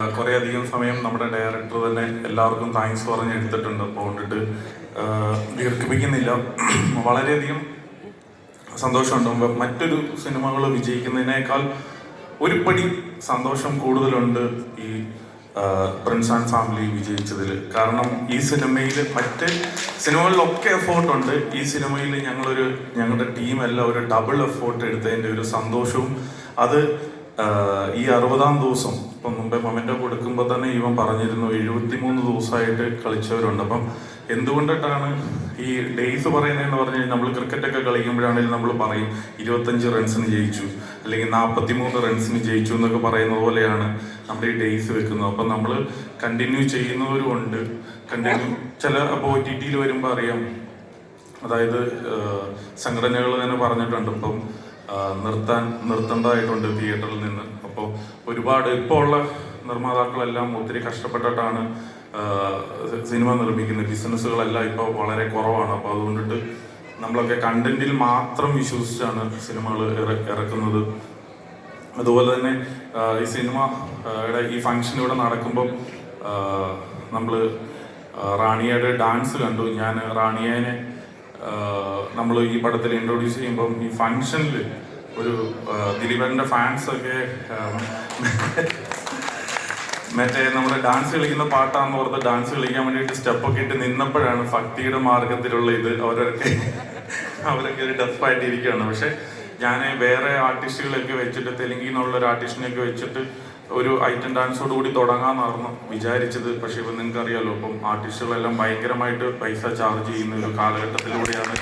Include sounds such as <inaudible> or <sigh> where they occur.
കുറേ അധികം സമയം നമ്മുടെ ഡയറക്ടർ തന്നെ എല്ലാവർക്കും താങ്ക്സ് പറഞ്ഞ് എടുത്തിട്ടുണ്ട്. അപ്പോൾ കൊണ്ടിട്ട് ദീർഘിപ്പിക്കുന്നില്ല. <clears throat> വളരെയധികം സന്തോഷമുണ്ട്. മറ്റൊരു സിനിമകൾ വിജയിക്കുന്നതിനേക്കാൾ ഒരു പടി സന്തോഷം കൂടുതലുണ്ട് ഈ പ്രിൻസ് ആൻഡ് ഫാമിലി വിജയിച്ചതിൽ കാരണം ഈ സിനിമയിൽ മറ്റ് സിനിമകളിലൊക്കെ എഫേർട്ട് ഉണ്ട്. ഈ സിനിമയിൽ ഞങ്ങളൊരു ഞങ്ങളുടെ ടീമെല്ലാം ഒരു ഡബിൾ എഫേർട്ട് എടുത്തതിന്റെ ഒരു സന്തോഷവും അത് ഈ അറുപതാം ദിവസം ഇപ്പം മുമ്പേ മൊമെന്റോ കൊടുക്കുമ്പോൾ തന്നെ ഇവൻ പറഞ്ഞിരുന്നു എഴുപത്തിമൂന്ന് ദിവസമായിട്ട് കളിച്ചവരുണ്ട്. അപ്പം എന്തുകൊണ്ടിട്ടാണ് ഈ ഡേയ്സ് പറയുന്നതെന്ന് പറഞ്ഞു കഴിഞ്ഞാൽ നമ്മൾ ക്രിക്കറ്റൊക്കെ കളിക്കുമ്പോഴാണെങ്കിലും നമ്മൾ പറയും ഇരുപത്തഞ്ച് റൺസിന് ജയിച്ചു അല്ലെങ്കിൽ നാൽപ്പത്തി മൂന്ന് റൺസിന് ജയിച്ചു എന്നൊക്കെ പറയുന്ന പോലെയാണ് നമ്മൾ ഈ ഡേയ്സ് വെക്കുന്നത്. അപ്പം നമ്മൾ കണ്ടിന്യൂ ചെയ്യുന്നവരും ഉണ്ട് കണ്ടിന്യൂ ചില അപ്പോൾ ഒ ടി ടിയിൽ വരുമ്പോൾ അറിയാം. അതായത് സംഘടനകൾ തന്നെ പറഞ്ഞിട്ടുണ്ട്. ഇപ്പം നിർത്താൻ നിർത്തേണ്ടതായിട്ടുണ്ട് തിയേറ്ററിൽ നിന്ന്. അപ്പോൾ ഒരുപാട് ഇപ്പോൾ ഉള്ള നിർമ്മാതാക്കളെല്ലാം ഒത്തിരി കഷ്ടപ്പെട്ടിട്ടാണ് സിനിമ നിർമ്മിക്കുന്നത്. ബിസിനസ്സുകളെല്ലാം ഇപ്പോൾ വളരെ കുറവാണ്. അപ്പോൾ അതുകൊണ്ടിട്ട് നമ്മളൊക്കെ കണ്ടന്റിൽ മാത്രം വിശ്വസിച്ചാണ് സിനിമകൾ ഇറക്കുന്നത്. അതുപോലെ തന്നെ ഈ സിനിമ ഈ ഫംഗ്ഷൻ ഇവിടെ നടക്കുമ്പം നമ്മൾ റാണിയയുടെ ഡാൻസ് കണ്ടു. ഞാൻ റാണിയേനെ നമ്മൾ ഈ പടത്തിൽ ഇൻട്രൊഡ്യൂസ് ചെയ്യുമ്പം ഈ ഫംഗ്ഷനിൽ ഒരു ദിലീപന്റെ ഫാൻസ് ഒക്കെ മറ്റേ നമ്മൾ ഡാൻസ് കളിക്കുന്ന പാട്ടാന്ന് ഓർത്ത് ഡാൻസ് കളിക്കാൻ വേണ്ടിയിട്ട് സ്റ്റെപ്പൊക്കെ ഇട്ട് നിന്നപ്പോഴാണ് ഭക്തിയുടെ മാർഗത്തിലുള്ള ഇത് അവരൊക്കെ അവരൊക്കെ ഒരു ഡെഫായിട്ട് ഇരിക്കുകയാണ് പക്ഷെ ഞാൻ വേറെ ആർട്ടിസ്റ്റുകളൊക്കെ വെച്ചിട്ട് തെലുങ്കിൽ നിന്നുള്ള ഒരു ആർട്ടിസ്റ്റിനെയൊക്കെ വെച്ചിട്ട് ഒരു ഐറ്റം ഡാൻസോട് കൂടി തുടങ്ങാമെന്നായിരുന്നു വിചാരിച്ചത്. പക്ഷേ ഇപ്പം നിങ്ങൾക്ക് അറിയാലോ ഇപ്പം ആർട്ടിസ്റ്റുകളെല്ലാം ഭയങ്കരമായിട്ട് പൈസ ചാർജ് ചെയ്യുന്ന ഒരു കാലഘട്ടത്തിലൂടെയാണ്